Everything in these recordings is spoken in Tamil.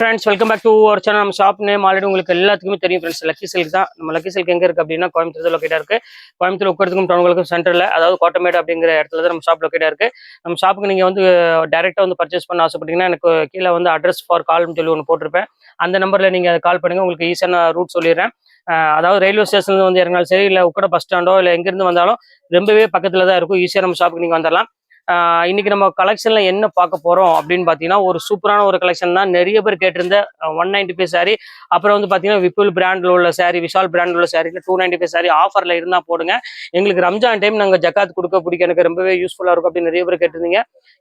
ஃப்ரெண்ட்ஸ் வெல்கம் பேக் டு ஒரு சேனல் நம்ம ஷாப் நேம் ஆல்ரெடி உங்களுக்கு எல்லாத்துக்குமே தெரியும் ஃப்ரெண்ட்ஸ் லக்கி சில்க் தான். நம்ம லக்கி சில்க் எங்க இருக்கு அப்படின்னா கோயம்புத்தூர் லொக்கேட்டாக இருக்கு. கோயம்புத்தூர் உட்கறதுக்கும் டவுனுக்கும் சென்டர்ல அதாவது கோட்டமேடு அப்படிங்கிற இடத்துல தான் நம்ம ஷாப் லொக்கேட்டாக இருக்கு. நம்ம ஷாப்புக்கு நீங்க வந்து டேரெக்டாக வந்து பர்ச்சேஸ் பண்ண ஆசைப்பட்டீங்கன்னா எனக்கு கீழே வந்து அட்ரஸ் ஃபார் கால்னு சொல்லி ஒன்று போட்டிருப்பேன். அந்த நம்பர்ல நீங்க கால் பண்ணுங்க. உங்களுக்கு ஈஸியான ரூட் சொல்லிடுறேன். அதாவது ரயில்வே ஸ்டேஷன்ல வந்து இறங்கினாலும் சரி இல்லை உக்கட பஸ் ஸ்டாண்டோ இல்லை எங்கிருந்து வந்தாலும் ரொம்பவே பக்கத்துல தான் இருக்கும். ஈஸியாக நம்ம ஷாப்புக்கு நீங்க வந்துடலாம் இன்னைக்கு நம்ம கலெக்ஷன்ல என்ன பார்க்க போறோம் அப்படின்னு பாத்தீங்கன்னா ஒரு சூப்பரான ஒரு கலெக்ஷன் தான். நிறைய பேர் கேட்டிருந்த ஒன் நைன்டி ஃபைவ் சாரி அப்புறம் வந்து பாத்தீங்கன்னா விபுல் பிராண்ட்ல உள்ள சாரி விஷால் பிராண்ட்ல உள்ள saree two ninety five saree ஆஃபர்ல இருந்தா போடுங்க. எங்களுக்கு ரம்ஜான் டைம் நாங்க ஜக்காத் கொடுக்க பிடிக்க எனக்கு ரொம்பவே யூஸ்ஃபுல்லா இருக்கும் அப்படின்னு நிறைய பேர் கேட்டிருந்தீங்க.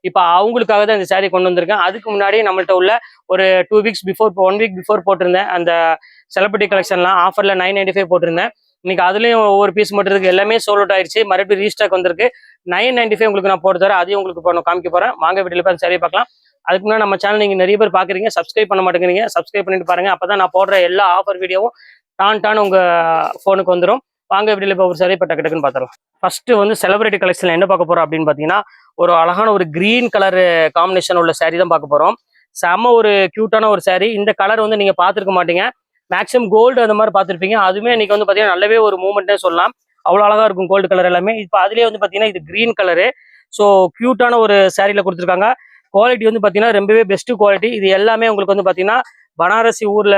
இப்போ அவங்களுக்காக தான் இந்த சாரி கொண்டு வந்திருக்கேன். அதுக்கு முன்னாடி நம்மள்ட்ட உள்ள ஒரு two weeks before one week before போட்டிருந்தேன். அந்த செலிபிரிட்டி கலெக்ஷன்லாம் ஆஃபர்ல நைன் நைன்டி ஃபைவ் போட்டிருந்தேன். இன்னைக்கு அதுலயும் ஒவ்வொரு பீஸ் மட்டும் இருக்கு. எல்லாமே சோல் அவுட் ஆயிடுச்சு. மறுபடியும் ரீஸ்டாக் வந்திருக்கு. நைன் நைன்டி ஃபைவ் உங்களுக்கு நான் போட்டு தரேன். அதையும் உங்களுக்கு இப்போ நான் காமிக்க போறேன். வாங்க வீட்டில் பார்த்து சரி பார்க்கலாம். அதுக்கு முன்னாடி நம்ம சேனல் நீங்க நிறைய பேர் பாக்குறீங்க. சப்ஸ்கிரைப் பண்ண மாட்டேங்கிறீங்க. சப்ஸ்கிரைப் பண்ணிட்டு பாருங்க. அப்பதான் நான் போடுற எல்லா ஆஃபர் வீடியோவும் டான் டான் உங்க ஃபோனுக்கு வந்துடும் வாங்க வீடியோல இப்போ ஒரு சரி இப்போ டக்கு டக்குன்னு பார்த்துடலாம் ஃபர்ஸ்ட் வந்து செலிபிரிட்டி கலெக்ஷன்ல என்ன பார்க்க போறோம் அப்படின்னு பாத்தீங்கன்னா ஒரு அழகான ஒரு கிரீன் கலர் காம்பினேஷன் உள்ள saree தான் பார்க்க போறோம். செம்ம ஒரு கியூட்டான ஒரு saree. இந்த கலர் வந்து நீங்க பார்த்துருக்க மாட்டீங்க. மேக்ஸிமம் கோல்டு அந்த மாதிரி பார்த்துருப்பீங்க. அதுவுமே இன்னைக்கு வந்து பார்த்தீங்கன்னா நல்லாவே ஒரு மூமெண்ட்டே சொல்லலாம். அவ்வளோ அழகாக இருக்கும் கோல்டு கலர் எல்லாமே. இப்போ அதுலேயே வந்து பார்த்தீங்கன்னா இது கிரீன் கலரு ஸோ க்யூட்டான ஒரு சாரியில கொடுத்துருக்காங்க. குவாலிட்டி வந்து பார்த்தீங்கன்னா ரொம்பவே பெஸ்ட் குவாலிட்டி இது எல்லாமே உங்களுக்கு வந்து பார்த்தீங்கன்னா பனாரசி ஊரில்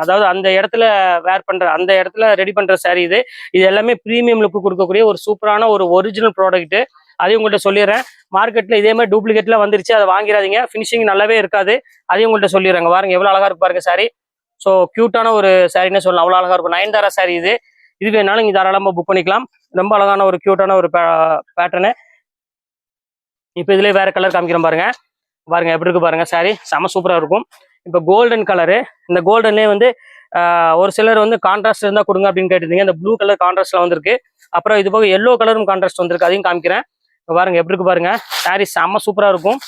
அதாவது அந்த இடத்துல வேர் பண்ணுற அந்த இடத்துல ரெடி பண்ணுற saree இது. இது எல்லாமே ப்ரீமியம் லுக்கு கொடுக்கக்கூடிய ஒரு சூப்பரான ஒரு ஒரிஜினல் ப்ராடக்ட்டு அதையும் உங்கள்கிட்ட சொல்லிடுறேன். மார்க்கெட்டில் இதே மாதிரி டூப்ளிகேட்லாம் வந்துருச்சு. அதை வாங்கிடாதீங்க. ஃபினிஷிங் நல்லாவே இருக்காது. அதையும் உங்கள்கிட்ட சொல்லிடுறேங்க. பாருங்க எவ்வளோ அழகாக இருக்கு பாருங்க ஸோ க்யூட்டான ஒரு சாரின்னு சொல்லலாம். அவ்வளோ அழகா இருக்கும். நயன்தாரா சாரி இது? இது வேணாலும் நீங்க தாராளமாக புக் பண்ணிக்கலாம். ரொம்ப அழகான ஒரு க்யூட்டான ஒரு பேட்டர்னு இப்போ இதுலயே வேற கலர் காமிக்கிறேன் பாருங்க. பாருங்க எப்படி இருக்கு பாருங்க சாரி செம சூப்பரா இருக்கும். இப்போ கோல்டன் கலரு இந்த கோல்டன்லேயே வந்து ஒரு சிலர் வந்து கான்ட்ராஸ்ட் இருந்தா கொடுங்க அப்படின்னு கேட்டிருந்தீங்க. இந்த ப்ளூ கலர் கான்ட்ராஸ்ட்ல வந்திருக்கு. அப்புறம் இது போக எல்லோ கலரும் கான்ட்ராஸ்ட் வந்திருக்கு. அதையும் காமிக்கிறேன். பாருங்க எப்படி இருக்கு பாருங்க. சாரி செம்ம சூப்பரா இருக்கும்.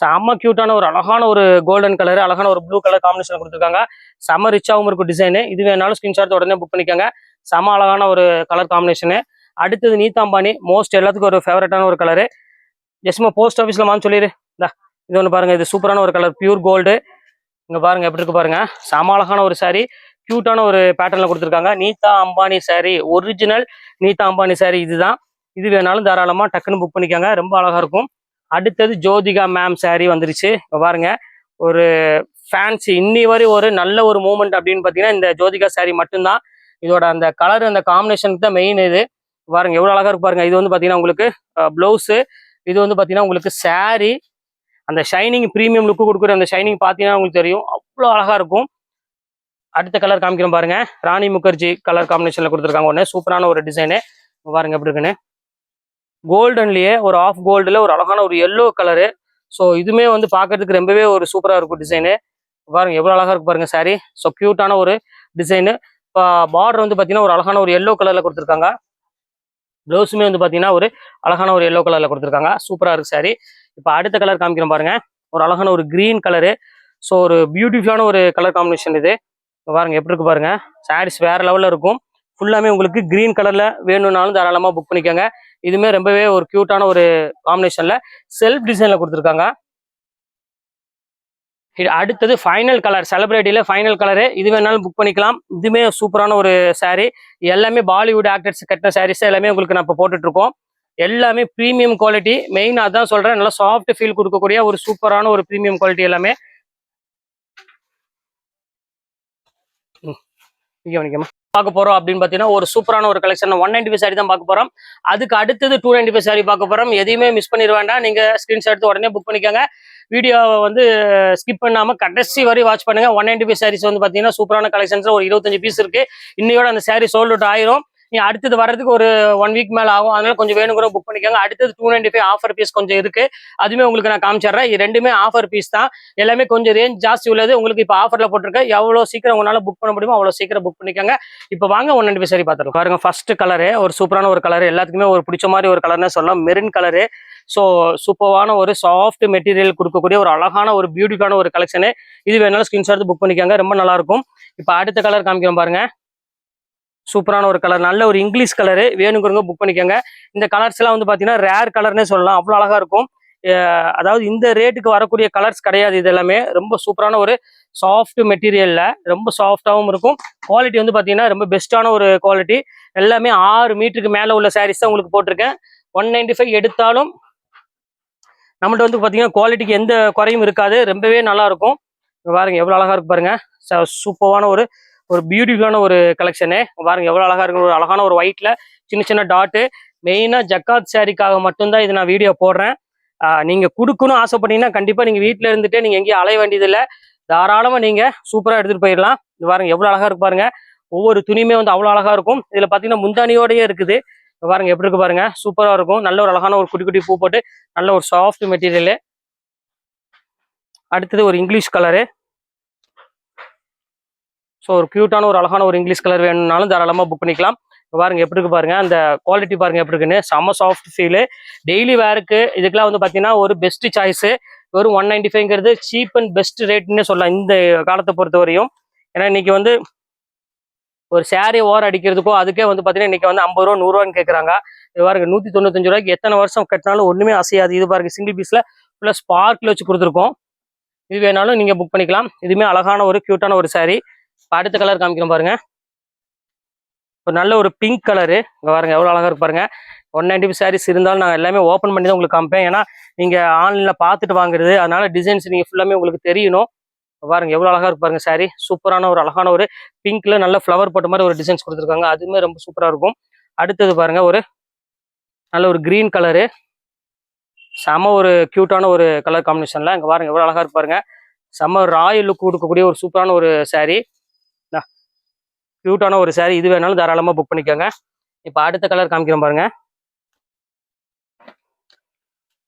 செம்ம க்யூட்டான ஒரு அழகான ஒரு கோல்டன் கலர் அழகான ஒரு ப்ளூ கலர் காம்பினேஷன் கொடுத்துருக்காங்க. செம்ம ரிச்சாகவும் இருக்கும் டிசைனு இது வேணாலும் ஸ்கிரீன்ஷாட் உடனே புக் பண்ணிக்கோங்க. செம அழகான ஒரு கலர் காம்பினேஷனு அடுத்தது நீத்தாம்பானி மோஸ்ட் எல்லாத்துக்கும் ஒரு ஃபேவரட்டான ஒரு கலரு ஜஸ்ட்மா போஸ்ட் ஆஃபீஸில் வாங்க சொல்லிடு இந்த இது ஒன்று பாருங்க. இது சூப்பரான ஒரு கலர் பியூர் கோல்டு இங்கே பாருங்க எப்படி இருக்கு பாருங்க. செம அழகான ஒரு சாரீ க்யூட்டான ஒரு பேட்டர்னில் கொடுத்துருக்காங்க. நீதா அம்பானி சாரீ ஒரிஜினல் நீதா அம்பானி சாரீ இதுதான். இது வேணாலும் தாராளமா டக்குன்னு புக் பண்ணிக்கோங்க. ரொம்ப அழகா இருக்கும். அடுத்தது ஜோதிகா மேம் saree வந்துருச்சு. இப்போ பாருங்க ஒரு ஃபேன்சி இன்னி வரை ஒரு நல்ல ஒரு மூமெண்ட் அப்படின்னு பார்த்தீங்கன்னா இந்த ஜோதிகா saree மட்டும்தான். இதோட அந்த கலர் அந்த காம்பினேஷனுக்கு தான் மெயின் இது. பாருங்க எவ்வளவு அழகா இருக்கு பாருங்க. இது வந்து பாத்தீங்கன்னா உங்களுக்கு ப்ளவுஸு இது வந்து பாத்தீங்கன்னா உங்களுக்கு saree. அந்த ஷைனிங் ப்ரீமியம் லுக்கு கொடுக்குற அந்த ஷைனிங் பார்த்தீங்கன்னா உங்களுக்கு தெரியும். அவ்வளோ அழகா இருக்கும். அடுத்த கலர் காமிக்கிறோம் பாருங்க. ராணி முகர்ஜி கலர் காம்பினேஷனில் கொடுத்துருக்காங்க ஒன்று சூப்பரான ஒரு டிசைனு பாருங்க எப்படி இருக்குன்னு. கோல்டன்லேயே ஒரு ஆஃப் கோல்டுல ஒரு அழகான ஒரு எல்லோ கலரு ஸோ இதுவுமே வந்து பார்க்கறதுக்கு ரொம்பவே ஒரு சூப்பரா இருக்கும் டிசைனு பாருங்க எவ்வளோ அழகா இருக்கு பாருங்க சாரி ஸோ க்யூட்டான ஒரு டிசைனு இப்போ பார்டர் வந்து பார்த்தீங்கன்னா ஒரு அழகான ஒரு எல்லோ கலர்ல கொடுத்துருக்காங்க. ப்ளவுஸுமே வந்து பார்த்தீங்கன்னா ஒரு அழகான ஒரு எல்லோ கலர்ல கொடுத்துருக்காங்க. சூப்பரா இருக்குது சாரி இப்போ அடுத்த கலர் காமிக்கிறேன் பாருங்க. ஒரு அழகான ஒரு கிரீன் கலரு ஸோ ஒரு பியூட்டிஃபுல்லான ஒரு கலர் காம்பினேஷன் இது. பாருங்க எப்படி இருக்கு பாருங்க. சாரீஸ் வேற லெவல்ல இருக்கும். ஃபுல்லாமே உங்களுக்கு கிரீன் கலர்ல வேணும்னாலும் தாராளமா புக் பண்ணிக்கோங்க. இதுவுமே ரொம்பவே ஒரு கியூட்டான ஒரு காம்பினேஷன்ல செல்ஃப் டிசைன்ல கொடுத்துருக்காங்க. இது அடுத்தது ஃபைனல் கலர் செலிபிரிட்டியில ஃபைனல் கலரு இது வேணாலும் புக் பண்ணிக்கலாம். இதுவுமே சூப்பரான ஒரு saree. எல்லாமே பாலிவுட் ஆக்டர்ஸ் கட்டின சாரீஸ் எல்லாமே உங்களுக்கு நம்ம இப்போ போட்டுட்டு இருக்கோம் எல்லாமே ப்ரீமியம் குவாலிட்டி மெயின் அதான் சொல்றேன் நல்லா சாஃப்ட் ஃபீல் கொடுக்கக்கூடிய ஒரு சூப்பரான ஒரு ப்ரீமியம் குவாலிட்டி எல்லாமே. இங்கே கவனிக்கமா பார்க்க போறோம் அப்படின்னு பார்த்தீங்கன்னா ஒரு சூப்பரான ஒரு collection one ninety five saree தான் பார்க்க போறோம். அதுக்கு அடுத்தது டூ நைன்டி ஃபைவ் சாரி பார்க்க போறோம். எதையுமே மிஸ் பண்ணிட வேண்டாம். நீங்க ஸ்கிரீன்ஷாட் எடுத்து உடனே புக் பண்ணிக்கோங்க. வீடியோவை வந்து ஸ்கிப் பண்ணாம கடைசி வரை வாட்ச் பண்ணுங்க. ஒன் நைன்டி ஃபைவ் சாரீஸ் வந்து பார்த்தீங்கன்னா சூப்பரான கலெக்ஷன்ஸ் ஒரு இருபத்தஞ்சு பீஸ் இருக்கு. இன்னையோட அந்த சாரி சோல்ட் அவுட் ஆயிரும். நீ அடுத்தது வர்றதுக்கு ஒரு ஒன் வீக் மேல ஆகும். அதனால கொஞ்சம் வேணுங்கிற புக் பண்ணிக்கோங்க. அடுத்தது two ninety five offer piece கொஞ்சம் இருக்கு. அதுவுமே உங்களுக்கு நான் காமிச்சிடுறேன். இது ரெண்டுமே ஆஃபர் பீஸ் தான். எல்லாமே கொஞ்சம் ரேஞ்ச் ஜாஸ்தி உள்ளது. உங்களுக்கு இப்போ ஆஃபர்ல போட்டிருக்கேன் எவ்வளோ சீக்கிரம் உங்களால புக் பண்ண முடியுமோ அவ்வளோ சீக்கிரம் புக் பண்ணிக்கோங்க. இப்போ வாங்க ஒன் நைன்டி ஃபைவ் சரி பார்த்துருக்கோம் பாருங்க ஃபர்ஸ்ட் கலரு ஒரு சூப்பரான ஒரு கலர் எல்லாத்துக்குமே ஒரு பிடிச்ச மாதிரி ஒரு கலர்னு சொல்லலாம். மெரின் கலரு ஸோ சூப்பரான ஒரு சாஃப்ட் மெட்டீரியல் கொடுக்கக்கூடிய ஒரு அழகான ஒரு பியூட்டிஃபுல்லான ஒரு கலெக்ஷனு இது வேணாலும் ஸ்கிரீன்ஷாட் புக் பண்ணிக்கோங்க. ரொம்ப நல்லா இருக்கும். இப்போ அடுத்த கலர் காமிக்கிறோம் பாருங்க. சூப்பரான ஒரு கலர் நல்ல ஒரு இங்கிலீஷ் கலரு வேணுங்கிறவங்க புக் பண்ணிக்கோங்க. இந்த கலர்ஸ் எல்லாம் வந்து பார்த்தீங்கன்னா ரேர் கலர்னே சொல்லலாம். அவ்வளோ அழகா இருக்கும். அதாவது இந்த ரேட்டுக்கு வரக்கூடிய கலர்ஸ் கிடையாது இது எல்லாமே. ரொம்ப சூப்பரான ஒரு சாஃப்ட் மெட்டீரியல்ல ரொம்ப சாஃப்டாகவும் இருக்கும். குவாலிட்டி வந்து பார்த்தீங்கன்னா ரொம்ப பெஸ்ட்டான ஒரு குவாலிட்டி எல்லாமே ஆறு மீட்டருக்கு மேலே உள்ள சாரீஸ் தான் உங்களுக்கு போட்டிருக்கேன். ஒன் நைன்டி ஃபைவ் எடுத்தாலும் நம்மள்ட்ட வந்து பார்த்தீங்கன்னா குவாலிட்டிக்கு எந்த குறையும் இருக்காது. ரொம்பவே நல்லா இருக்கும். பாருங்க எவ்வளோ அழகா இருக்கு பாருங்க. சூப்பரான ஒரு ஒரு பியூட்டிஃபுல்லான ஒரு கலெக்ஷனு பாருங்க எவ்வளோ அழகா இருக்கு. ஒரு அழகான ஒரு ஒயிட்ல சின்ன சின்ன டாட்டு மெயினாக ஜக்காத் சாரிக்காக மட்டும்தான் இது நான் வீடியோ போடுறேன். நீங்கள் நீங்க கொடுக்கணும் ஆசைப்பட்டீங்கன்னா கண்டிப்பா நீங்க வீட்டில் இருந்துட்டு நீங்க எங்கேயும் அலைய வேண்டியதில்லை. தாராளமாக நீங்க சூப்பராக எடுத்துட்டு போயிடலாம். இது பாருங்க எவ்வளோ அழகா இருக்கு பாருங்க. ஒவ்வொரு துணியுமே வந்து அவ்வளோ அழகா இருக்கும். இதுல பார்த்தீங்கன்னா முந்தானியோடயே இருக்குது. பாருங்க எப்படி இருக்கு பாருங்க. சூப்பரா இருக்கும். நல்ல ஒரு அழகான ஒரு குட்டி குட்டி பூ போட்டு நல்ல ஒரு சாஃப்ட் மெட்டீரியலு அடுத்தது ஒரு இங்கிலீஷ் கலரு ஸோ ஒரு க்யூட்டான ஒரு அழகான ஒரு இங்கிலீஷ் கலர் வேணும்னாலும் தாராளமாக புக் பண்ணிக்கலாம். பாருங்கள் பாருங்க எப்படி இருக்கு பாருங்க. அந்த குவாலிட்டி பாருங்க எப்படி இருக்குன்னு. செம்ம சாஃப்ட் ஃபீலு டெய்லி வேருக்கு இதுக்கெல்லாம் வந்து பார்த்தீங்கன்னா ஒரு பெஸ்ட் சாய்ஸு வெறும் ஒன் நைன்டி ஃபைவ்ங்கிறது சீப் அண்ட் பெஸ்ட் ரேட்னு சொல்லலாம் இந்த காலத்தை பொறுத்த வரையும் ஏன்னா இன்னைக்கு வந்து ஒரு சேரீ ஓர் அடிக்கிறதுக்கோ அதுக்கே வந்து பார்த்தீங்கன்னா இன்னைக்கு வந்து ஐம்பது ரூபா நூறுரூவான்னு கேட்குறாங்க இது பாருங்க நூற்றி தொண்ணூத்தஞ்சு ரூபாய்க்கு எத்தனை வருஷம் கட்டினாலும் ஒன்றுமே அசையாது. இது பாருங்க சிங்கிள் பீஸில் ஃபுல்லாக ஸ்பார்க்கில் வச்சு கொடுத்துருக்கோம். இது வேணாலும் நீங்கள் புக் பண்ணிக்கலாம். இதுவுமே அழகான ஒரு க்யூட்டான ஒரு சேரீ அடுத்த கலர் காமிக்கிறோம் பாருங்க. ஒரு நல்ல ஒரு பிங்க் கலரு இங்கே பாருங்க எவ்வளோ அழகா இருக்கு பாருங்க. ஒன் நைன்டி சாரீஸ் இருந்தாலும் நான் எல்லாமே ஓப்பன் பண்ணி தான் உங்களுக்கு காமிப்பேன். ஏன்னா நீங்கள் ஆன்லைனில் பார்த்துட்டு வாங்குறது அதனால டிசைன்ஸ் நீங்கள் ஃபுல்லாமே உங்களுக்கு தெரியணும். பாருங்க எவ்வளோ அழகா இருக்கு பாருங்க சாரி சூப்பரான ஒரு அழகான ஒரு பிங்க்ல நல்ல ஃப்ளவர் போட்ட மாதிரி ஒரு டிசைன்ஸ் கொடுத்துருக்காங்க. அதுவுமே ரொம்ப சூப்பராக இருக்கும். அடுத்தது பாருங்க ஒரு நல்ல ஒரு க்ரீன் கலரு செம ஒரு க்யூட்டான ஒரு கலர் காம்பினேஷன்ல இங்கே பாருங்க எவ்வளோ அழகா இருப்பாருங்க செம்ம செம ராயல் லுக் கொடுக்கக்கூடிய ஒரு சூப்பரான ஒரு சாரீ க்யூட்டான ஒரு saree. இது வேணாலும் தாராளமாக புக் பண்ணிக்கோங்க. இப்போ அடுத்த கலர் காமிக்கிறோம் பாருங்க.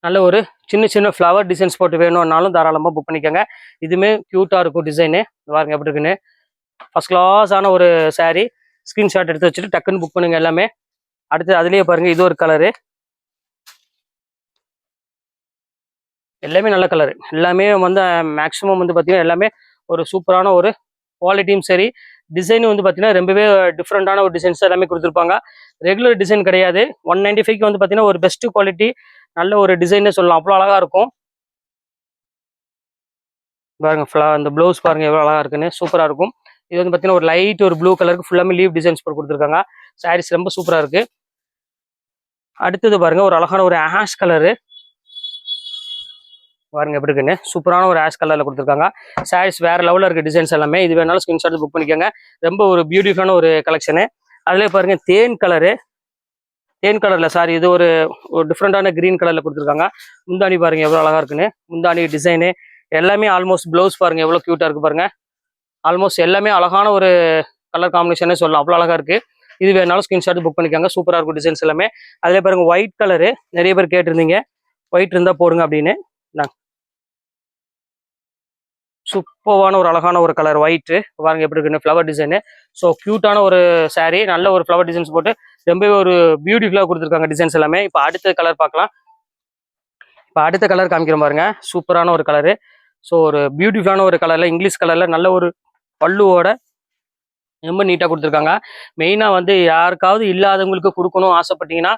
நல்ல ஒரு சின்ன சின்ன ஃப்ளவர் டிசைன்ஸ் போட்டு வேணும்னாலும் தாராளமாக புக் பண்ணிக்கோங்க. இதுவுமே க்யூட்டாக இருக்கும் டிசைனு பாருங்க எப்படி இருக்குன்னு. ஃபஸ்ட் கிளாஸான ஒரு saree. ஸ்க்ரீன்ஷாட் எடுத்து வச்சுட்டு டக்குன்னு புக் பண்ணுங்க எல்லாமே. அடுத்து அதுலேயே பாருங்க இது ஒரு கலரு எல்லாமே நல்ல கலரு எல்லாமே வந்து மேக்ஸிமம் வந்து பார்த்தீங்கன்னா எல்லாமே ஒரு சூப்பரான ஒரு குவாலிட்டியும் சரி டிசைனும் வந்து பார்த்தீங்கன்னா ரொம்பவே டிஃப்ரெண்டான ஒரு டிசைன்ஸ் எல்லாமே கொடுத்துருப்பாங்க. ரெகுலர் டிசைன் கிடையாது. ஒன் நைன்டி ஃபைவ்க்கு வந்து பார்த்தீங்கன்னா ஒரு பெஸ்ட் குவாலிட்டி நல்ல ஒரு டிசைனே சொல்லலாம். அவ்வளோ அழகா இருக்கும். பாருங்க ஃபுல்லா அந்த ப்ளவுஸ் பாருங்க எவ்வளோ அழகா இருக்குன்னு. சூப்பராக இருக்கும். இது வந்து பார்த்தீங்கன்னா ஒரு லைட் ஒரு ப்ளூ கலருக்கு ஃபுல்லாமே லீவ் டிசைன்ஸ் போட்டு கொடுத்துருக்காங்க. சாரீஸ் ரொம்ப சூப்பராக இருக்கு. அடுத்தது பாருங்க ஒரு அழகான ஒரு ஆஷ் கலரு பாருங்க எப்படி இருக்குன்னு. சூப்பரான ஒரு ஆஷ் கலர்ல கொடுத்துருக்காங்க. சாரீஸ் வேற லெவலில் இருக்க டிசைன்ஸ் எல்லாமே இது வேணாலும் ஸ்கிரீன்ஷாட் புக் பண்ணிக்கோங்க. ரொம்ப ஒரு பியூட்டிஃபுல்லான ஒரு கலெக்ஷனு அதுலேயே பாருங்க தேன் கலரு தேன் கலர்ல சாரி இது ஒரு ஒரு டிஃப்ரெண்டான கிரீன் கலர்ல கொடுத்துருக்காங்க. முந்தாணி பாருங்க எவ்வளோ அழகா இருக்குன்னு. முந்தாணி டிசைனு எல்லாமே ஆல்மோஸ்ட் ப்ளவுஸ் பாருங்க எவ்வளோ க்யூட்டாக இருக்கு பாருங்க. ஆல்மோஸ்ட் எல்லாமே அழகான ஒரு கலர் காம்பினேஷனே சொல்லலாம். அவ்வளோ அழகா இருக்கு. இது வேணாலும் ஸ்கிரீன்ஷாட் புக் பண்ணிக்கோங்க. சூப்பராக இருக்கும் டிசைன்ஸ் எல்லாமே. அதிலே பாருங்க ஒயிட் கலரு நிறைய பேர் கேட்டிருந்தீங்க. ஒயிட் இருந்தால் போடுங்க அப்படின்னு. சூப்பர்வான சூப்பரான ஒரு அழகான ஒரு கலர் ஒயிட்டு பாருங்க எப்படி இருக்குன்னு ஃப்ளவர் டிசைனு ஸோ க்யூட்டான ஒரு சாரீ நல்ல ஒரு ஃப்ளவர் டிசைன்ஸ் போட்டு ரொம்பவே ஒரு பியூட்டிஃபுல்லாக கொடுத்துருக்காங்க டிசைன்ஸ் எல்லாமே. இப்போ அடுத்த கலர் பார்க்கலாம். இப்போ அடுத்த கலர் காமிக்கிறோம் பாருங்க. சூப்பரான ஒரு கலரு ஸோ ஒரு பியூட்டிஃபுல்லான ஒரு கலரில் இங்கிலீஷ் கலரில் நல்ல ஒரு பல்லுவோட ரொம்ப நீட்டாக கொடுத்துருக்காங்க. மெயினாக வந்து யாருக்காவது இல்லாதவங்களுக்கு கொடுக்கணும் ஆசைப்பட்டீங்கன்னா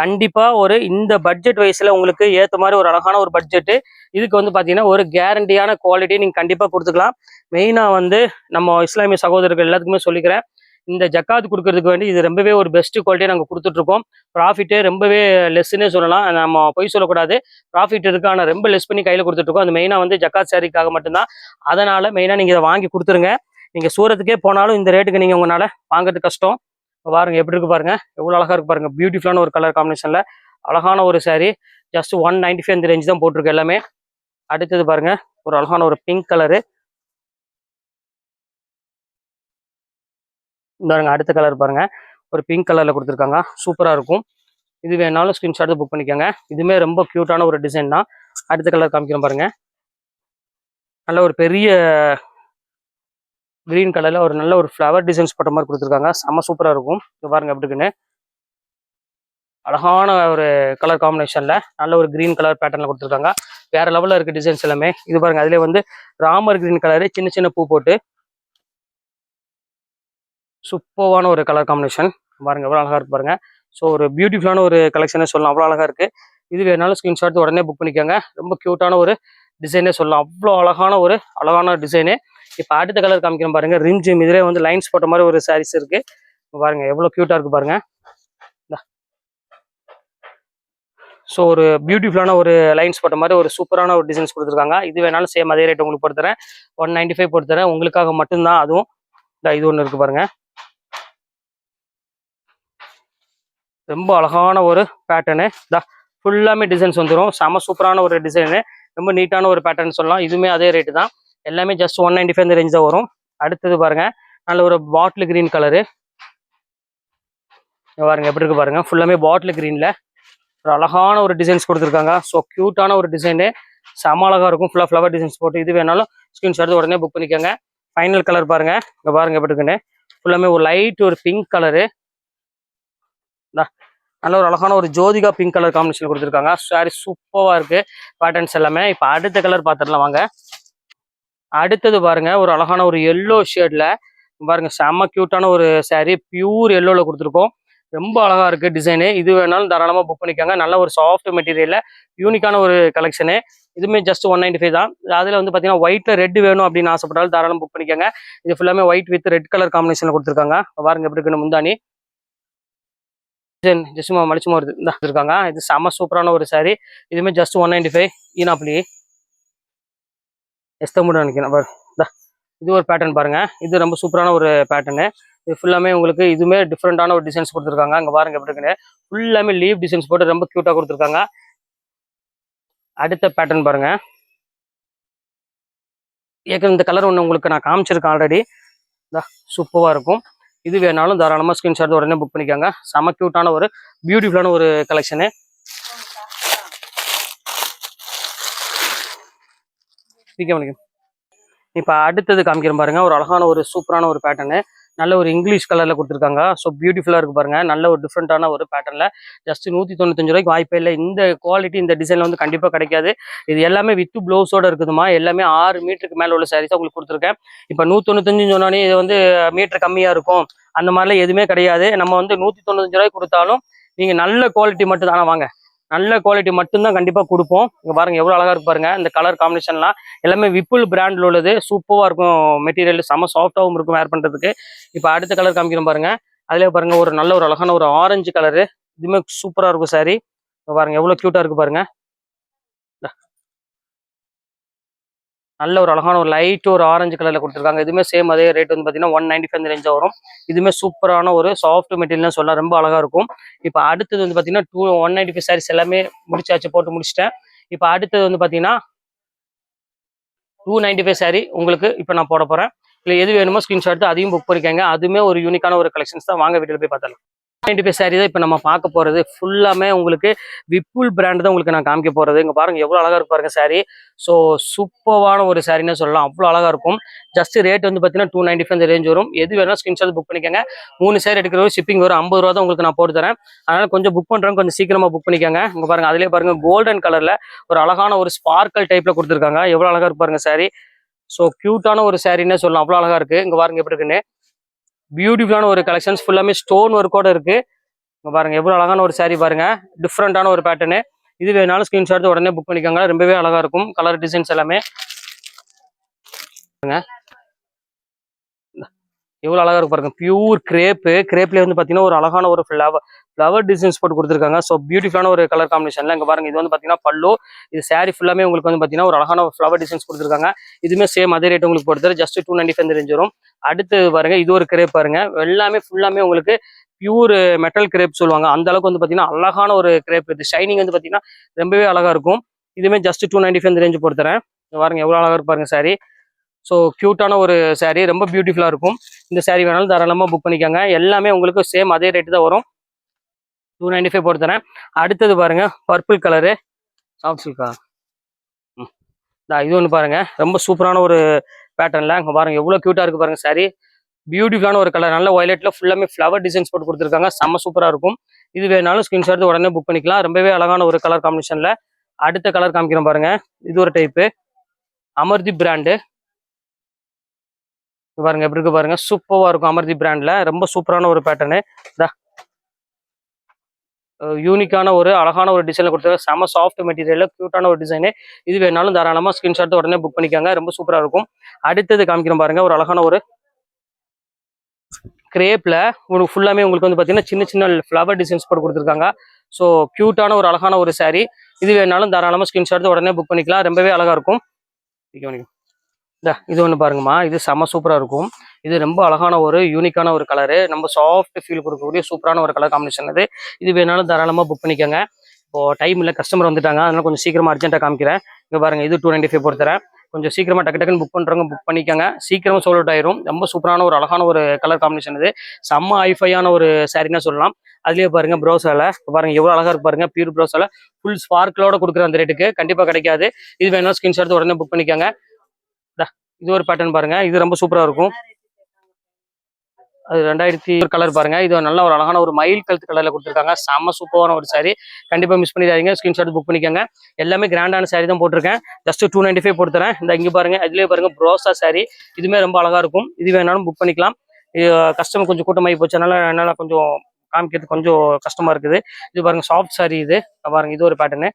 கண்டிப்பாக ஒரு இந்த பட்ஜெட் வயசில் உங்களுக்கு ஏற்ற மாதிரி ஒரு அழகான ஒரு பட்ஜெட்டு இதுக்கு வந்து பார்த்தீங்கன்னா ஒரு கேரண்டியான குவாலிட்டி நீங்கள் கண்டிப்பாக கொடுத்துக்கலாம். மெயினாக வந்து நம்ம இஸ்லாமிய சகோதரர்கள் எல்லாத்துக்குமே சொல்லிக்கிறேன். இந்த ஜக்காத் கொடுக்கறதுக்கு வேண்டி இது ரொம்பவே ஒரு பெஸ்ட் குவாலிட்டியாக நாங்கள் கொடுத்துட்ருக்கோம் ப்ராஃபிட்டே ரொம்பவே லெஸ்ஸுன்னே சொல்லலாம். நம்ம பொய் சொல்லக்கூடாது. ப்ராஃபிட் இருக்கு ஆனால் ரொம்ப லெஸ் பண்ணி கையில் கொடுத்துட்ருக்கோம் அது மெயினாக வந்து ஜக்காத் சாரிக்காக மட்டும்தான். அதனால் மெயினாக நீங்கள் இதை வாங்கி கொடுத்துருங்க. நீங்கள் சூரத்துக்கே போனாலும் இந்த ரேட்டுக்கு நீங்கள் உங்களால் வாங்குறது கஷ்டம். பாருங்கள் பாருங்க எப்படி இருக்கு பாருங்க? எவ்வளோ அழகா இருக்கு பாருங்க. பியூட்டிஃபுல்லான ஒரு கலர் காம்பினேஷனில் அழகான ஒரு saree just one ninety five அந்த ரேஞ்ச் தான் போட்டிருக்கு எல்லாமே. அடுத்தது பாருங்க ஒரு அழகான ஒரு பிங்க் கலரு பாருங்க அடுத்த கலர் பாருங்க. ஒரு பிங்க் கலர்ல கொடுத்துருக்காங்க. சூப்பரா இருக்கும். இது வேணாலும் ஸ்கிரீன்ஷாட் புக் பண்ணிக்கோங்க. இதுவுமே ரொம்ப க்யூட்டான ஒரு டிசைன் தான். அடுத்த கலர் காமிக்கிறோம் பாருங்க. நல்ல ஒரு பெரிய கிரீன் கலர்ல ஒரு நல்ல ஒரு ஃப்ளவர் டிசைன்ஸ் போட்ட மாதிரி கொடுத்துருக்காங்க. செம்ம சூப்பராக இருக்கும். இது பாருங்க எப்படி இருக்குன்னு. அழகான ஒரு கலர் காம்பினேஷன்ல நல்ல ஒரு கிரீன் கலர் பேட்டர்னில் கொடுத்துருக்காங்க. வேற லெவலில் இருக்க டிசைன்ஸ் எல்லாமே. இது பாருங்க அதிலே வந்து ராமர் கிரீன் கலரு சின்ன சின்ன பூ போட்டு சூப்பர்வான ஒரு கலர் காம்பினேஷன் பாருங்க எவ்வளோ அழகா இருக்கு பாருங்க. ஸோ ஒரு பியூட்டிஃபுல்லான ஒரு கலெக்ஷனே சொல்லலாம். அவ்வளோ அழகா இருக்கு. இது வேணாலும் ஸ்க்ரீன்ஷாட் உடனே புக் பண்ணிக்கோங்க. ரொம்ப க்யூட்டான ஒரு டிசைனே சொல்லலாம். அவ்வளோ அழகான ஒரு அழகான டிசைனு இப்போ அடுத்த கலர் காமிக்கிறோம் பாருங்க. ரிம்ஜிம் இதுலேயே வந்து லைன்ஸ் போட்ட மாதிரி ஒரு சாரீஸ் இருக்கு. பாருங்க எவ்வளோ க்யூட்டாக இருக்கு பாருங்க. ஸோ ஒரு பியூட்டிஃபுல்லான ஒரு லைன்ஸ் போட்ட மாதிரி ஒரு சூப்பரான ஒரு டிசைன்ஸ் கொடுத்துருக்காங்க. இது வேணாலும் சேம் அதே ரேட் உங்களுக்கு போட்டு தரேன் ஒன் நைன்டி ஃபைவ் போட்டு தரேன் உங்களுக்காக மட்டும்தான் அதுவும். இந்த இது ஒன்று இருக்கு பாருங்க. ரொம்ப அழகான ஒரு பேட்டர்னு இந்த ஃபுல்லாமே டிசைன்ஸ் வந்துடும் செம சூப்பரான ஒரு டிசைனு ரொம்ப நீட்டான ஒரு பேட்டர்ன் சொல்லலாம். இதுவுமே அதே ரேட்டு தான். எல்லாமே ஜஸ்ட் ஒன் நைன்டி ஃபைவ் இந்த ரேஞ்ச் தான் வரும். அடுத்தது பாருங்க நல்ல ஒரு பாட்டில் கிரீன் கலரு பாருங்க எப்படி இருக்கு பாருங்க. ஃபுல்லாமே பாட்டில் கிரீன்ல ஒரு அழகான ஒரு டிசைன்ஸ் கொடுத்துருக்காங்க. ஸோ க்யூட்டான ஒரு டிசைனு செம அழகா இருக்கும். ஃபுல்லாக ஃப்ளவர் டிசைன்ஸ் போட்டு இது வேணாலும் ஸ்க்ரீன்ஷாட் உடனே புக் பண்ணிக்கோங்க. ஃபைனல் கலர் பாருங்க. இங்கே பாருங்க எப்படி இருக்குன்னு. ஃபுல்லாமே ஒரு லைட் ஒரு பிங்க் கலரு நல்ல ஒரு அழகான ஒரு ஜோதிகா பிங்க் கலர் காம்பினேஷன் கொடுத்துருக்காங்க. சாரி சூப்பராக இருக்கு. பேட்டர்ன்ஸ் எல்லாமே. இப்போ அடுத்த கலர் பார்த்துடலாம். வாங்க. அடுத்தது பாருங்க ஒரு அழகான ஒரு எல்லோ ஷேட்ல பாருங்க செம்ம க்யூட்டான ஒரு சாரீ பியூர் எல்லோல கொடுத்துருக்கோம் ரொம்ப அழகா இருக்கு டிசைனு இது வேணாலும் தாராளமா புக் பண்ணிக்காங்க நல்ல ஒரு சாஃப்ட் மெட்டீரியல்ல யூனிக்கான ஒரு கலெக்ஷனு இதுவுமே ஜஸ்ட் ஒன் நைன்டி ஃபைவ் தான் அதுல வந்து பாத்தீங்கன்னா ஒயிட்ல ரெட் வேணும் அப்படின்னு ஆசைப்பட்டாலும் தாராளம் புக் பண்ணிக்கோங்க இது ஃபுல்லாமே ஒயிட் வித் ரெட் கலர் காம்பினேஷனில் கொடுத்துருக்காங்க பாருங்க எப்படி இருக்குன்னு முந்தானி டிசைன் ஜஸ்ட் மலிச்சுமா வருது இந்த இருக்காங்க இது செம சூப்பரான ஒரு saree இதுவுமே ஜஸ்ட் ஒன் நைன்டி ஃபைவ் ஈனாப்ளி எஸ்தமுடன் நினைக்கிறேன். பாரு இது ஒரு பேட்டர்ன் பாருங்க. இது ரொம்ப சூப்பரான ஒரு பேட்டர்னு இது ஃபுல்லாமே உங்களுக்கு இதுவுமே டிஃப்ரெண்டான ஒரு டிசைன்ஸ் கொடுத்துருக்காங்க. அங்க பாருங்க எப்படி இருக்குன்னு. ஃபுல்லாமே லீவ் டிசைன்ஸ் போட்டு ரொம்ப க்யூட்டாக கொடுத்துருக்காங்க. அடுத்த பேட்டர்ன் பாருங்க. ஏற்கனவே இந்த கலர் ஒன்று உங்களுக்கு நான் காமிச்சிருக்கேன் ஆல்ரெடி சூப்பராக இருக்கும். இது வேணாலும் தாராளமாக ஸ்க்ரீன்ஷாட் உடனே புக் பண்ணிக்கோங்க. செம க்யூட்டான ஒரு பியூட்டிஃபுல்லான ஒரு கலெக்ஷனு ஸ்பீக்கர் பண்ணிக்க இப்போ அடுத்தது காமிக்கிறேன் பாருங்க. ஒரு அழகான ஒரு சூப்பரான ஒரு பேட்டர்னு நல்ல ஒரு இங்கிலீஷ் கலரில் கொடுத்துருக்காங்க. ஸோ பியூட்டிஃபுல்லாக இருக்குது பாருங்கள் நல்ல ஒரு டிஃப்ரெண்ட்டான ஒரு பேட்டர்ல ஜஸ்ட் நூற்றி தொண்ணூத்தஞ்சு ரூபாய்க்கு வாய்ப்பே இல்லை. இந்த குவாலிட்டி இந்த டிசைனில் வந்து கண்டிப்பாக கிடைக்காது. இது எல்லாமே வித்து ப்ளவுஸோடு இருக்குதுமா எல்லாமே ஆறு மீட்டருக்கு மேலே உள்ள சாரீஸ் உங்களுக்கு கொடுத்துருக்கேன். இப்போ நூற்றி தொண்ணூத்தஞ்சு சொன்னோடனே இது வந்து மீட்டர் கம்மியாக இருக்கும். அந்த மாதிரிலாம் எதுவுமே கிடையாது. நம்ம வந்து நூற்றி தொண்ணூத்தஞ்சு ரூபாய்க்கு கொடுத்தாலும் நீங்கள் நல்ல குவாலிட்டி மட்டும் தானே. வாங்க. நல்ல குவாலிட்டி மட்டும்தான் கண்டிப்பாக கொடுப்போம். இங்கே பாருங்கள் எவ்வளோ அழகாக இருக்கு பாருங்க. இந்த கலர் காம்பினேஷன்லாம் எல்லாமே விப்புல் பிராண்டில் உள்ளது. சூப்பராக இருக்கும் மெட்டீரியல் செம்ம சாஃப்டாகவும் இருக்கும் வேர் பண்ணுறதுக்கு இப்போ அடுத்த கலர் காமிக்கிறோம் பாருங்க. அதிலே பாருங்க ஒரு நல்ல ஒரு அழகான ஒரு ஆரஞ்சு கலரு இதுவுமே சூப்பராக இருக்கும் சாரி பாருங்க எவ்வளோ க்யூட்டாக இருக்குது பாருங்க. நல்ல ஒரு அழகான ஒரு லைட் ஒரு ஆரஞ்சு கலரில் கொடுத்துருக்காங்க. இதுவுமே சேம் அதே ரேட் வந்து பார்த்தீங்கன்னா ஒன் நைன்டி ஃபைவ் ரேஞ்ச் வரும். இதுவுமே சூப்பரான ஒரு சாஃப்ட் மெட்டீரியல் சொல்லலாம் ரொம்ப அழகாக இருக்கும். இப்போ அடுத்தது வந்து பார்த்தீங்கன்னா two one ninety five sarees எல்லாமே முடிச்சாச்சு போட்டு முடிச்சிட்டேன். இப்போ அடுத்தது வந்து பார்த்தீங்கன்னா டூ நைன்டி ஃபைவ் சாரீ உங்களுக்கு இப்போ நான் போட போகிறேன் இல்லை எது வேணுமோ ஸ்க்ரீன்ஷாட் எடுத்து அதையும் புக் பண்ணிக்கோங்க. அதுவுமே ஒரு யூனிக்கான ஒரு கலெக்ஷன்ஸ் தான். வாங்க வீட்டில் போய் பார்த்தலாம் நைன்டி ஃபைவ் சாரி தான் இப்போ நம்ம பார்க்க போறது. ஃபுல்லாமே உங்களுக்கு விப்புல் பிராண்ட் தான் உங்களுக்கு நான் காமிக்க போறது. இங்க பாருங்க எவ்வளவு அழகாக இருக்கும் பாருங்கள் சாரி ஸோ சூப்பரான ஒரு சாரின்னு சொல்லலாம். அவ்வளோ அழகா இருக்கும். ஜஸ்ட் ரேட் வந்து பார்த்தீங்கன்னா டூ நைன்டி ஃபைவ் ரேஞ்ச் வரும். எது வேணாலும் ஸ்கிரீன்ஷாட் புக் பண்ணிக்கோங்க. மூணு சேர் எடுக்கிற ஷிப்பிங் வரும் ஐம்பது ரூபா தான் உங்களுக்கு நான் போட்டு தரேன். அதனால் கொஞ்சம் புக் பண்றவங்க கொஞ்சம் சீக்கிரமா புக் பண்ணிக்கோங்க. இங்க பாருங்க அதிலே பாருங்க கோல்டன் கலர்ல ஒரு அழகான ஒரு ஸ்பார்க்கல் டைப்ல கொடுத்துருக்காங்க. எவ்வளோ அழகா இருப்பாருங்க சாரி ஸோ க்யூட்டான ஒரு சாரின்னே சொல்லலாம். அவ்வளோ அழகா இருக்கு. இங்க பாருங்க எப்படி இருக்குன்னு. பியூட்டிஃபுல்லான ஒரு கலெக்ஷன்ஸ் ஃபுல்லாமே ஸ்டோன் ஒர்க்கோட இருக்கு. பாருங்க எவ்வளோ அழகான ஒரு சேரீ பாருங்க. டிஃப்ரெண்டான ஒரு பேட்டர்னு இது வேணாலும் ஸ்கிரீன்ஷாட் உடனே புக் பண்ணிக்கோங்க. ரொம்பவே அழகா இருக்கும். கலர் டிசைன்ஸ் எல்லாமே. எவ்வளோ அழகாக இருக்கு பாருங்க. பியூர் கிரேப்பு கிரேப்லேயே வந்து பாத்தீங்கன்னா ஒரு அழகான ஒரு ஃபிளவர் ஃப்ளவர் டிசைன்ஸ் போட்டு கொடுத்துருக்காங்க. ஸோ பியூட்டிஃபுல்லான ஒரு கலர் காம்பினேஷன்ல இங்கே பாருங்க. இது வந்து பார்த்தீங்கன்னா பல்லு இது சாரி ஃபுல்லாமே உங்களுக்கு வந்து பார்த்தீங்கன்னா ஒரு அழகான ஃப்ளவர் டிசைன்ஸ் கொடுத்துருக்காங்க. இதுவுமே சேம் அதே ரேட் உங்களுக்கு போடுறது just two ninety five range வரும். அடுத்து பாருங்க இது ஒரு கிரேப் பாருங்க. எல்லாமே ஃபுல்லாமே உங்களுக்கு பியூர் மெட்டல் கிரேப் சொல்லுவாங்க. அந்த அளவுக்கு வந்து பாத்தீங்கன்னா அழகான ஒரு கிரேப் இது ஷைனிங் வந்து பாத்தீங்கன்னா ரொம்பவே அழகா இருக்கும். இதுவுமே just two ninety five range போட்டுறேன் பாருங்க எவ்வளவு அழகாக இருப்பாருங்க பாருங்க ஸோ க்யூட்டான ஒரு சாரீ ரொம்ப பியூட்டிஃபுல்லா இருக்கும். இந்த சாரீ வேணாலும் தாராளமா புக் பண்ணிக்கோங்க. எல்லாமே உங்களுக்கு சேம் அதே ரேட்டு தான் வரும். டூ நைன்டி ஃபைவ் போட்டு தரேன். அடுத்தது பாருங்க பர்பிள் கலரு சாஃப்ட் சில்கா இது ஒன்று பாருங்க. ரொம்ப சூப்பரான ஒரு பேட்டர்ன்ல அங்கே பாருங்க எவ்வளோ க்யூட்டா இருக்கு பாருங்க சாரீ பியூட்டிஃபுல்லான ஒரு கலர் நல்ல வயலட்ல ஃபுல்லாமே ஃப்ளவர் டிசைன்ஸ் போட்டு கொடுத்துருக்காங்க. செம்ம சூப்பராக இருக்கும். இது வேணாலும் ஸ்கிரீன்ஷாட் எடுத்து உடனே புக் பண்ணிக்கலாம். ரொம்பவே அழகான ஒரு கலர் காம்பினேஷனில் அடுத்த கலர் காமிக்கிறோம் பாருங்க. இது ஒரு டைப்பு அமர்தி பிராண்டு பாருங்க எப்படி இருக்கு பாருங்க. சூப்பராக இருக்கும் அமர்தி பிராண்ட்ல ரொம்ப சூப்பரான ஒரு பேட்டர்னு யூனிக்கான ஒரு அழகான ஒரு டிசைனில் கொடுத்துருக்காங்க செம சாஃப்ட் மெட்டீரியலில் க்யூட்டான ஒரு டிசைனு இது வேணாலும் தாராளமாக ஸ்கிரீன்ஷாட் உடனே புக் பண்ணிக்காங்க. ரொம்ப சூப்பராக இருக்கும். அடுத்தது காமிக்கிறோம் பாருங்க. ஒரு அழகான ஒரு கிரேப்ல உங்களுக்கு ஃபுல்லாமே உங்களுக்கு வந்து பார்த்தீங்கன்னா சின்ன சின்ன ஃப்ளவர் டிசைன்ஸ் போட்டு கொடுத்துருக்காங்க. ஸோ க்யூட்டான ஒரு அழகான ஒரு saree. இது வேணாலும் தாராளமாக ஸ்கிரீன்ஷாட் உடனே புக் பண்ணிக்கலாம். ரொம்பவே அழகா இருக்கும். இந்த இது ஒன்று பாருங்கம்மா. இது செம சூப்பராக இருக்கும். இது ரொம்ப அழகான ஒரு யூனிக்கான ஒரு கலரு நம்ம சாஃப்ட் ஃபீல் கொடுக்கக்கூடிய சூப்பரான ஒரு கலர் காம்பினேஷன் அது. இது வேணாலும் தாராளமாக புக் பண்ணிக்கோங்க. இப்போ டைம் இல்லை கஸ்டமர் வந்துட்டாங்க. அதனால கொஞ்சம் சீக்கிரமாக அர்ஜென்ட்டாக காமிக்கிறேன். இங்கே பாருங்க இது டூ நைன்டி ஃபைவ் பொறுத்தரேன் கொஞ்சம் சீக்கிரமா டக்கு டக்குன்னு புக் பண்றவங்க புக் பண்ணிக்கோங்க. சீக்கிரமா சோல் அவுட் ஆயிரும். ரொம்ப சூப்பரான ஒரு அழகான ஒரு கலர் காம்பினேஷன் இது செம்ம ஐஃபையான ஒரு சாரின்னு சொல்லலாம். அதுலயே பாருங்க ப்ரோஸால பாருங்க எவ்வளோ அழகா இருக்கு பாருங்க. பியூர் ப்ரோஸால ஃபுல் ஸ்பார்க்கிளோட கொடுக்குற அந்த ரேட்டுக்கு கண்டிப்பாக கிடைக்காது. இது வேணாலும் ஸ்கிரீன்ஷாட் உடனே புக் பண்ணிக்கோங்க. இது ஒரு பேட்டர்ன் பாருங்க. இது ரொம்ப சூப்பரா இருக்கும். அது ரெண்டாயிரத்தி ஒரு கலர் பாருங்க. இது நல்ல ஒரு அழகான ஒரு மயில் கழுத்து கலர்ல கொடுத்துருக்காங்க. செம்ம சூப்பரான ஒரு சாரி கண்டிப்பா மிஸ் பண்ணிடாதீங்க. ஸ்கிரீன்ஷாட் புக் பண்ணிக்கோங்க. எல்லாமே கிராண்டான சாரி தான் போட்டிருக்கேன். ஜஸ்ட் டூ நைன்டி ஃபைவ் போட்டுறேன் இந்த இங்க பாருங்க. இதுலயே பாருங்க ப்ரோசா சாரி இதுமே ரொம்ப அழகா இருக்கும். இது வேணாலும் புக் பண்ணிக்கலாம். கஸ்டமர் கொஞ்சம் கூட்டமாகி போச்சு. அதனால என்னால கொஞ்சம் காமிக்கிறது கொஞ்சம் கஷ்டமா இருக்குது. இது பாருங்க சாஃப்ட் சாரி இது. பாருங்க இது ஒரு பேட்டர்னு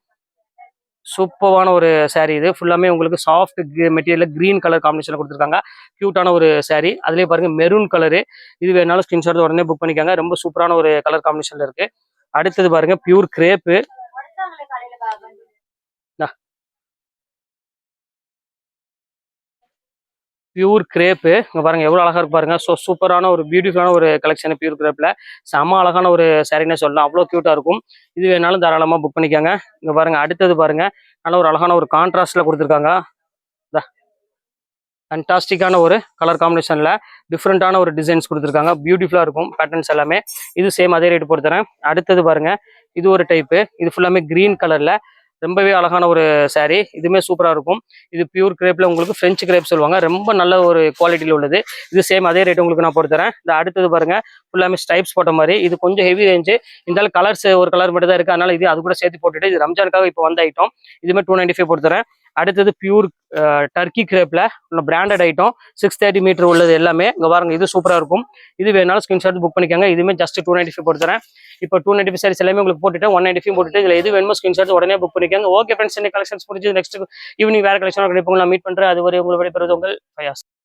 சூப்பரான ஒரு சாரீ இது. ஃபுல்லாமே உங்களுக்கு சாஃப்ட் மெட்டீரியல் கிரீன் கலர் காம்பினேஷனில் கொடுத்துருக்காங்க. க்யூட்டான ஒரு சாரீ அதுலயே பாருங்க மெரூன் கலரு இது வேணாலும் ஸ்கிரீன்ஷாட் உடனே புக் பண்ணிக்காங்க. ரொம்ப சூப்பரான ஒரு கலர் காம்பினேஷனில் இருக்கு. அடுத்தது பாருங்க பியூர் கிரேப்பு பியூர் கிரேப்பு இங்க பாருங்க எவ்வளோ அழகா இருக்கு பாருங்க. ஸோ சூப்பரான ஒரு பியூட்டிஃபுல்லான ஒரு கலெக்ஷன் பியூர் கிரேப்ல செம அழகான ஒரு சாரினே சொல்லலாம். அவ்வளோ க்யூட்டாக இருக்கும். இது வேணாலும் தாராளமா புக் பண்ணிக்கோங்க. இங்க பாருங்க அடுத்தது பாருங்க. நல்ல ஒரு அழகான ஒரு கான்ட்ராஸ்ட்டில் கொடுத்துருக்காங்க. ஃபண்டாஸ்டிக்கான ஒரு கலர் காம்பினேஷன்ல டிஃப்ரெண்டான ஒரு டிசைன்ஸ் கொடுத்துருக்காங்க. பியூட்டிஃபுல்லா இருக்கும் பேட்டர்ன்ஸ் எல்லாமே. இது சேம் அதே ரேட் பொறுத்துறேன் அடுத்தது பாருங்க இது ஒரு டைப்பு இது ஃபுல்லாமே கிரீன் கலர்ல ரொம்பவே அழகான ஒரு saree. இதுவுமே சூப்பராக இருக்கும். இது பியூர் கிரேப்பில் உங்களுக்கு ஃப்ரெஞ்சு கிரேப் சொல்லுவாங்க. ரொம்ப நல்ல ஒரு குவாலிட்டியில் உள்ளது. இது சேம் அதே ரேட் உங்களுக்கு நான் பொறுத்துறேன் இந்த அடுத்தது பாருங்கள் ஃபுல்லாமே ஸ்டைப்ஸ் போட்ட மாதிரி. இது கொஞ்சம் ஹெவி ரேஞ்சு இருந்தாலும் கலர்ஸ் ஒரு கலர் மட்டும் தான் இருக்குது அதனால் இது அது கூட சேர்த்து போட்டுட்டு இது ரம்ஜானுக்காக இப்போ வந்த ஐட்டம் இதுமே டூ நைன்ட்டி ஃபைவ் பொறுத்துறேன் அடுத்தது pure Turkey கிரேப்பில் branded item six thirty metre உள்ளது எல்லாமே. இங்கே பாருங்க இது சூப்பராக இருக்கும். இது வேணாலும் ஸ்கிரீன்ஷாட் புக் பண்ணிக்கோங்க. இதுவுமே ஜஸ்ட் டூ நைன்ட்டி ஃபைவ் கொடுத்துறேன் இப்போ டூ நைன்டி ஃபைவ் சாரீஸ் எல்லாமே உங்களுக்கு போட்டுட்டு ஒன் நைன்டி ஃபைவ் போட்டுட்டு இதுல எது வேணுமோ ஸ்கிரீன்ஷாட் உடனே புக் பண்ணிக்கோங்க. ஓகே ஃப்ரெண்ட்ஸ் இந்த கலெக்ஷன்ஸ் முடிஞ்சு நெக்ஸ்ட் ஈவினிங் வேறு கலெக்ஷன் கண்டிப்பாக நான் மீட் பண்ணுறேன் அது வரை உங்களை விடைபெறுவது உங்கள் ஃபயாஸ்